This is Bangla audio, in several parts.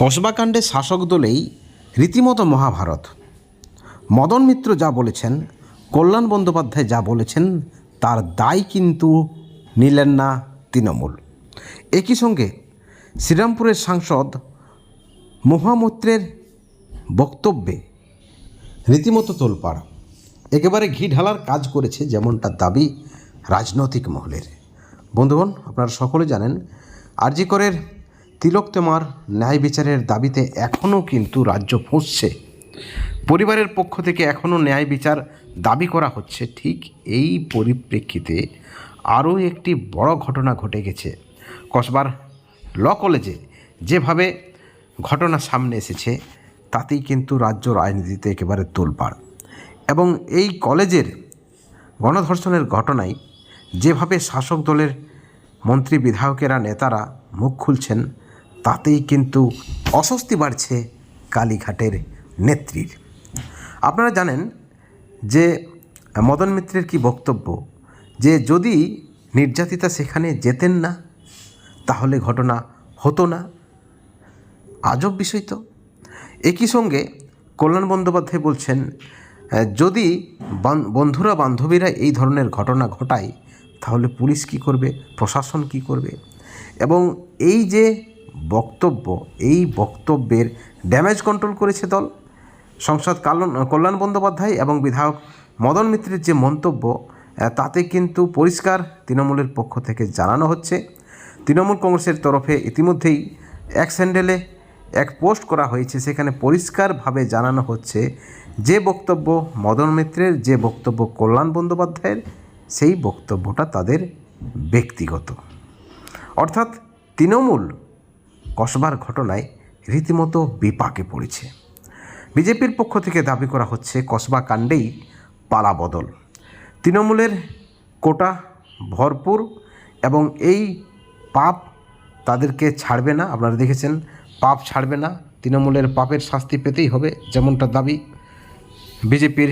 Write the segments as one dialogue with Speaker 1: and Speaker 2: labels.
Speaker 1: কসবাকাণ্ডে শাসক দলেই রীতিমতো মহাভারত। মদন মিত্র যা বলেছেন, কল্যাণ বন্দ্যোপাধ্যায় যা বলেছেন, তার দায় কিন্তু নিলেন না তৃণমূল। একই সঙ্গে শ্রীরামপুরের সাংসদ মহামৈত্রের বক্তব্যে রীতিমতো তোলপাড়। একেবারে ঘি ঢালার কাজ করেছে যেমনটা দাবি রাজনৈতিক মহলের। বন্ধুগণ, আপনারা সকলে জানেন আরজিকরের তিলক তেমার ন্যায় বিচারের দাবিতে এখনও কিন্তু রাজ্য ফুঁসছে। পরিবারের পক্ষ থেকে এখনও ন্যায় বিচার দাবি করা হচ্ছে। ঠিক এই পরিপ্রেক্ষিতে আরও একটি বড় ঘটনা ঘটে গেছে। কসবার ল কলেজে যেভাবে ঘটনা সামনে এসেছে, তাতেই কিন্তু রাজ্য রাজনীতিতে একেবারে তোলপাড়। এবং এই কলেজের গণধর্ষণের ঘটনায় যেভাবে শাসক দলের মন্ত্রী বিধায়কেরা, নেতারা মুখ খুলছেন তাতেই কিন্তু অস্বস্তি বাড়ছে কালীঘাটের নেত্রীর। আপনারা জানেন যে মদন মিত্রের কি বক্তব্য? যে যদি নির্যাতিতা সেখানে যেতেন না, তাহলে ঘটনা হতো না। আজব বিষয় তো। একই সঙ্গে কল্যাণ বন্দ্যোপাধ্যায় বলছেন যদি বান- বন্ধুরা, বান্ধবীরা এই ধরনের ঘটনা ঘটায়, তাহলে পুলিশ কি করবে? প্রশাসন কি করবে? এবং এই যে বক্তব্য, এই বক্তব্যের ড্যামেজ কন্ট্রোল করেছে দল। সংসদ কল্যাণ বন্দ্যোপাধ্যায় এবং বিধায়ক মদন মিত্রের যে মন্তব্য তাতে কিন্তু পরিষ্কার তৃণমূলের পক্ষ থেকে জানানো হচ্ছে। তৃণমূল কংগ্রেসের তরফে ইতিমধ্যেই এক স্যান্ডেলে এক পোস্ট করা হয়েছে, সেখানে পরিষ্কারভাবে জানানো হচ্ছে যে বক্তব্য মদন মিত্রের, যে বক্তব্য কল্যাণ বন্দ্যোপাধ্যায়ের, সেই বক্তব্যটা তাদের ব্যক্তিগত। অর্থাৎ তৃণমূল কসবার ঘটনায় রীতিমতো বিপাকে পড়েছে। বিজেপির পক্ষ থেকে দাবি করা হচ্ছে, কসবা কাণ্ডেই পালা বদল। তৃণমূলের কোটা ভরপুর এবং এই পাপ তাদেরকে ছাড়বে না। আপনারা দেখেছেন, পাপ ছাড়বে না। তৃণমূলের পাপের শাস্তি পেতেই হবে যেমনটা দাবি বিজেপির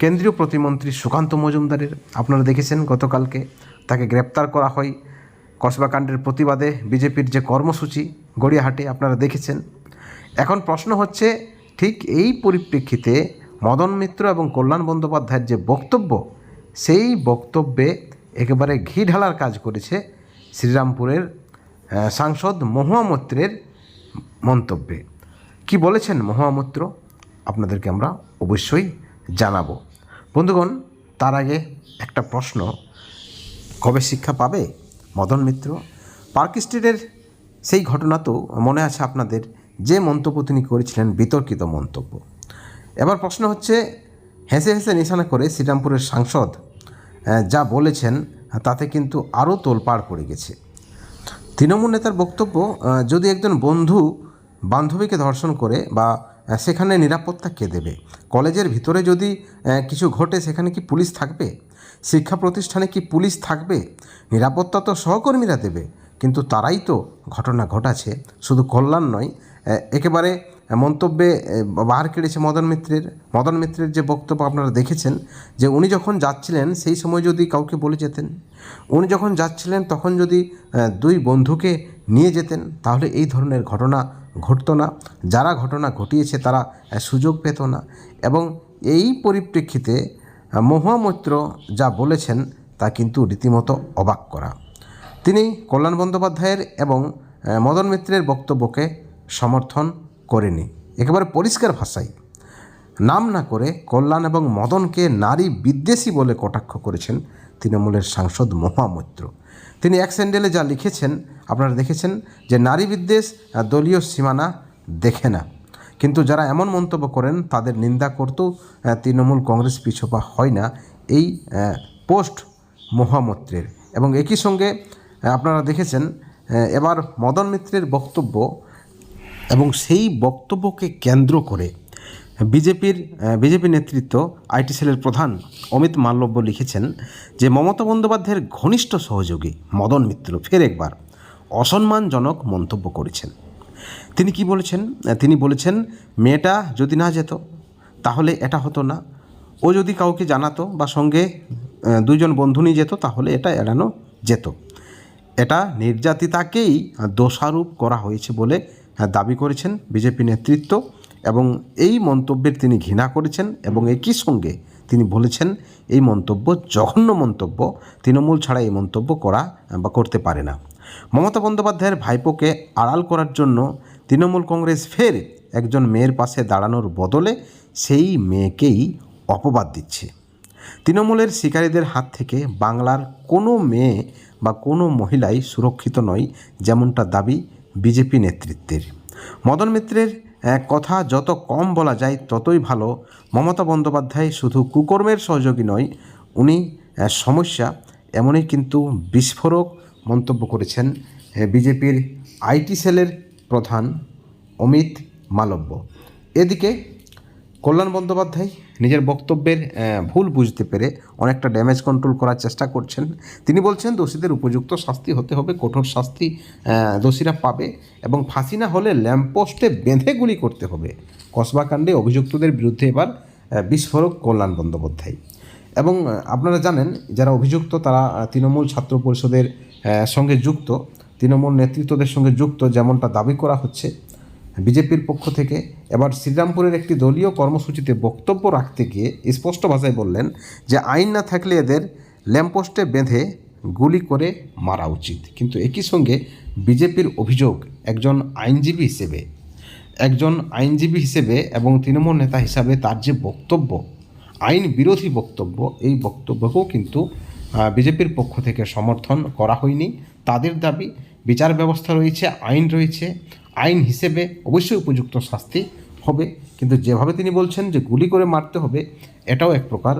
Speaker 1: কেন্দ্রীয় প্রতিমন্ত্রী সুকান্ত মজুমদারের। আপনারা দেখেছেন, গতকালকে তাকে গ্রেপ্তার করা হয় কসবাকাণ্ডের প্রতিবাদে বিজেপির যে কর্মসূচি গড়িয়াহাটে আপনারা দেখেছেন। এখন প্রশ্ন হচ্ছে, ঠিক এই পরিপ্রেক্ষিতে মদন মিত্র এবং কল্যাণ বন্দ্যোপাধ্যায়ের যে বক্তব্য, সেই বক্তব্যে একেবারে ঘি ঢালার কাজ করেছে শ্রীরামপুরের সাংসদ মহুয়া মৈত্রের মন্তব্যে। কি বলেছেন মহুয়া মৈত্র? আপনাদেরকে আমরা অবশ্যই জানাব। বন্ধুগণ, তার আগে একটা প্রশ্ন, কবে শিক্ষা পাবে? মদন মিত্র। পার্ক স্ট্রিটের সেই ঘটনা তো মনে আছে আপনাদের, যে মন্তব্য তিনি করেছিলেন, বিতর্কিত মন্তব্য। এবার প্রশ্ন হচ্ছে, হেসে হেসে নিশানা করে শ্রীরামপুরের সাংসদ যা বলেছেন, তাতে কিন্তু আরও তোলপাড় পড়ে গেছে। তৃণমূল নেতার বক্তব্য যদি একজন বন্ধু বান্ধবীকে ধর্ষণ করে বা সেখানে নিরাপত্তা কে দেবে? কলেজের ভিতরে যদি কিছু ঘটে, সেখানে কি পুলিশ থাকবে? শিক্ষা প্রতিষ্ঠানে কি পুলিশ থাকবে? নিরাপত্তা তো সহকর্মীরা দেবে, কিন্তু তারাই তো ঘটনা ঘটাছে শুধু কল্যাণ নয় একেবারে মন্তব্যে বাহার কেড়েছে মদন মিত্রের মদন মিত্রের যে বক্তব্য আপনারা দেখেছেন, যে উনি যখন যাচ্ছিলেন, সেই সময় যদি কাউকে বলে যেতেন, উনি যখন যাচ্ছিলেন, তখন যদি দুই বন্ধুকে নিয়ে যেতেন, তাহলে এই ধরনের ঘটনা ঘটতো না। যারা ঘটনা ঘটিয়েছে, তারা সুযোগ পেত না। এবং এই পরিপ্রেক্ষিতে আহ, মহুয়া মৈত্র যা বলেছেন তা কিন্তু রীতিমতো অবাক করা। তিনি কল্যাণ বন্দ্যোপাধ্যায়ের এবং মদন মিত্রের বক্তব্যকে সমর্থন করেনি একেবারে পরিষ্কার ভাষায় নাম না করে কল্যাণ এবং মদনকে নারী বিদ্বেষী বলে কটাক্ষ করেছেন তৃণমূলের সাংসদ মহুয়া মৈত্র তিনি এক স্যান্ডেলে যা লিখেছেন আপনারা দেখেছেন যে নারী বিদ্বেষ দলীয় সীমানা দেখে না। কিন্তু যারা এমন মন্তব্য করেন, তাদের নিন্দা করতেও তৃণমূল কংগ্রেস পিছপা হয় না। এই পোস্ট মহামত্রের এবং একই সঙ্গে আপনারা দেখেছেন এবার মদন মিত্রের বক্তব্য এবং সেই বক্তব্যকে কেন্দ্র করে বিজেপির বিজেপি নেতৃত্ব আইটি সেলের প্রধান অমিত মাল্লব্য লিখেছেন যে, মমতা বন্দ্যোপাধ্যায়ের ঘনিষ্ঠ সহযোগী মদন মিত্র ফের একবার অসম্মানজনক মন্তব্য করেছেন। তিনি কি বলেছেন? তিনি বলেছেন মেয়েটা যদি না যেত তাহলে এটা হতো না। ও যদি কাউকে জানাতো বা সঙ্গে আহ, দুইজন বন্ধু নিয়ে যেত তাহলে এটা এড়ানো যেত। এটা নির্যাতিতাকেই দোষারোপ করা হয়েছে বলে দাবি করেছেন বিজেপি নেতৃত্ব এবং এই মন্তব্যের তিনি ঘৃণা করেছেন এবং একই সঙ্গে তিনি বলেছেন এই মন্তব্য জঘন্য মন্তব্য। তৃণমূল ছাড়া এই মন্তব্য করা বা করতে পারে না। মমতা বন্দ্যোপাধ্যায়ের ভাইপোকে আড়াল করার জন্য তৃণমূল কংগ্রেস ফের একজন মেয়ের পাশে দাঁড়ানোর বদলে সেই মেয়েকেই অপবাদ দিচ্ছে। তৃণমূলের শিকারীদের হাত থেকে বাংলার কোনো মেয়ে বা কোনো মহিলাই সুরক্ষিত নয় যেমনটা দাবি বিজেপি নেতৃত্বের। মদন মিত্রের কথা যত কম বলা যায় ততই ভালো। মমতা বন্দ্যোপাধ্যায় শুধু কুকর্মের সহযোগী নয়, উনি সমস্যা এমনই কিন্তু বিস্ফোরক মন্তব্য করেছেন বিজেপির আইটি সেলের প্রধান অমিত মালব্য। এদিকে কল্যাণ বন্দ্যোপাধ্যায় নিজের বক্তব্যের ভুল বুঝতে পেরে অনেকটা ড্যামেজ কন্ট্রোল করার চেষ্টা করছেন। তিনি বলছেন, দোষীদের উপযুক্ত শাস্তি হতে হবে, কঠোর শাস্তি দোষীরা পাবে এবং ফাঁসি না হলে ল্যাম্পপোস্টে বেঁধে গুলি করতে হবে। কসবাকাণ্ডে অভিযুক্তদের বিরুদ্ধে এবার বিস্ফোরক কল্যাণ বন্দ্যোপাধ্যায়। এবং আপনারা জানেন যারা অভিযুক্ত তারা তৃণমূল ছাত্র পরিষদের সঙ্গে যুক্ত। তৃণমূল নেতৃত্বদের সঙ্গে যুক্ত যেমনটা দাবি করা হচ্ছে। বিজেপির পক্ষ থেকে এবার শ্রীরামপুরের একটি দলীয় কর্মসূচিতে বক্তব্য রাখতে গিয়ে স্পষ্ট ভাষায় বললেন যে আইন না থাকলে এদের ল্যাম্পপোস্টে বেঁধে গুলি করে মারা উচিত। কিন্তু একই সঙ্গে বিজেপির অভিযোগ একজন আইনজীবী হিসেবে, একজন আইনজীবী হিসেবে এবং তৃণমূল নেতা হিসাবে তার যে বক্তব্য আইন বিরোধী বক্তব্য, এই বক্তব্যকেও কিন্তু বিজেপির পক্ষ থেকে সমর্থন করা হয়নি। তাদের দাবি, বিচার ব্যবস্থা রয়েছে, আইন রয়েছে। আইন হিসেবে অবশ্যই উপযুক্ত শাস্তি হবে। কিন্তু যেভাবে তিনি বলছেন যে গুলি করে মারতে হবে, এটাও এক প্রকার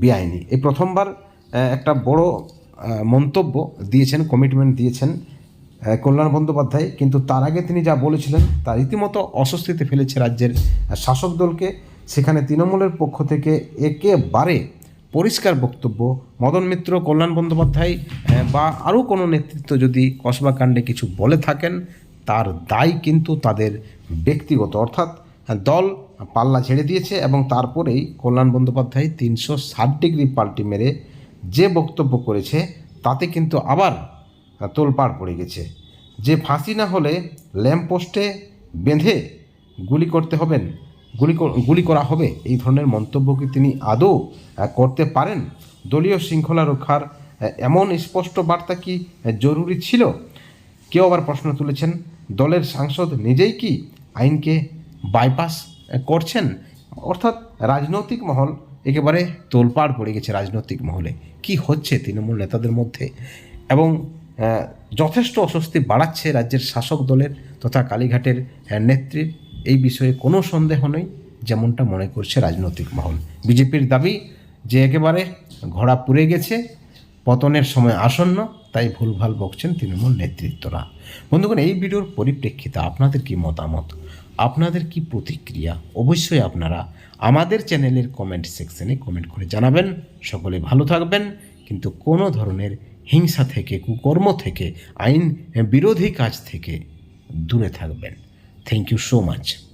Speaker 1: বেআইনি। এই প্রথমবার একটা বড় মন্তব্য দিয়েছেন কমিটমেন্ট দিয়েছেন কল্যাণ বন্দ্যোপাধ্যায়। কিন্তু তার আগে তিনি যা বলেছিলেন, তা রীতিমতো অস্বস্তিতে ফেলেছে রাজ্যের শাসক দলকে। সেখানে তৃণমূলের পক্ষ থেকে একেবারে পরিষ্কার বক্তব্য। মদন মিত্র, কল্যাণ বন্দ্যোপাধ্যায় বা আরও কোনো নেতৃত্ব যদি কসবা কাণ্ডে কিছু বলে থাকেন, তার দায় কিন্তু তাদের ব্যক্তিগত। অর্থাৎ দল পাল্লা ছেড়ে দিয়েছে এবং তারপরেই কল্যাণ বন্দ্যোপাধ্যায় তিনশো ষাট ডিগ্রি পাল্টি মেরে যে বক্তব্য করেছে, তাতে কিন্তু আবার তোলপাড় পড়ে গেছে। যে ফাঁসি না হলে ল্যাম্পপোস্টে বেঁধে গুলি করতে হবেন গুলি গুলি করা হবে? এই ধরনের মন্তব্য কি তিনি আদৌ করতে পারেন? দলীয় শৃঙ্খলা রক্ষার এমন স্পষ্ট বার্তা কি জরুরি ছিল? কেউ আবার প্রশ্ন তুলেছেন, দলের সাংসদ নিজেই কি আইনকে বাইপাস করছেন? অর্থাৎ রাজনৈতিক মহল একেবারে তোলপাড় পড়ে গেছে রাজনৈতিক মহলে। কি হচ্ছে তৃণমূল নেতাদের মধ্যে? এবং যথেষ্ট অস্বস্তি বাড়াচ্ছে রাজ্যের শাসক দলের তথা কালীঘাটের নেত্রীর এই বিষয়ে কোনো সন্দেহ নেই, যেমনটা মনে করছে রাজনৈতিক মহল। বিজেপির দাবি যে একেবারে ঘোড়া পুড়ে গেছে, পতনের সময় আসন্ন, তাই ভুলভাল বকছেন তৃণমূল নেতৃত্বরা। বন্ধুগণ, এই ভিডিওর পরিপ্রেক্ষিতে আপনাদের কি মতামত? আপনাদের কি প্রতিক্রিয়া? অবশ্যই আপনারা আমাদের চ্যানেলের কমেন্ট সেকশনে কমেন্ট করে জানাবেন। সকলে ভালো থাকবেন, কিন্তু কোনো ধরনের হিংসা থেকে, কুকর্ম থেকে, আইন বিরোধী কাজ থেকে দূরে থাকবেন। Thank you so much.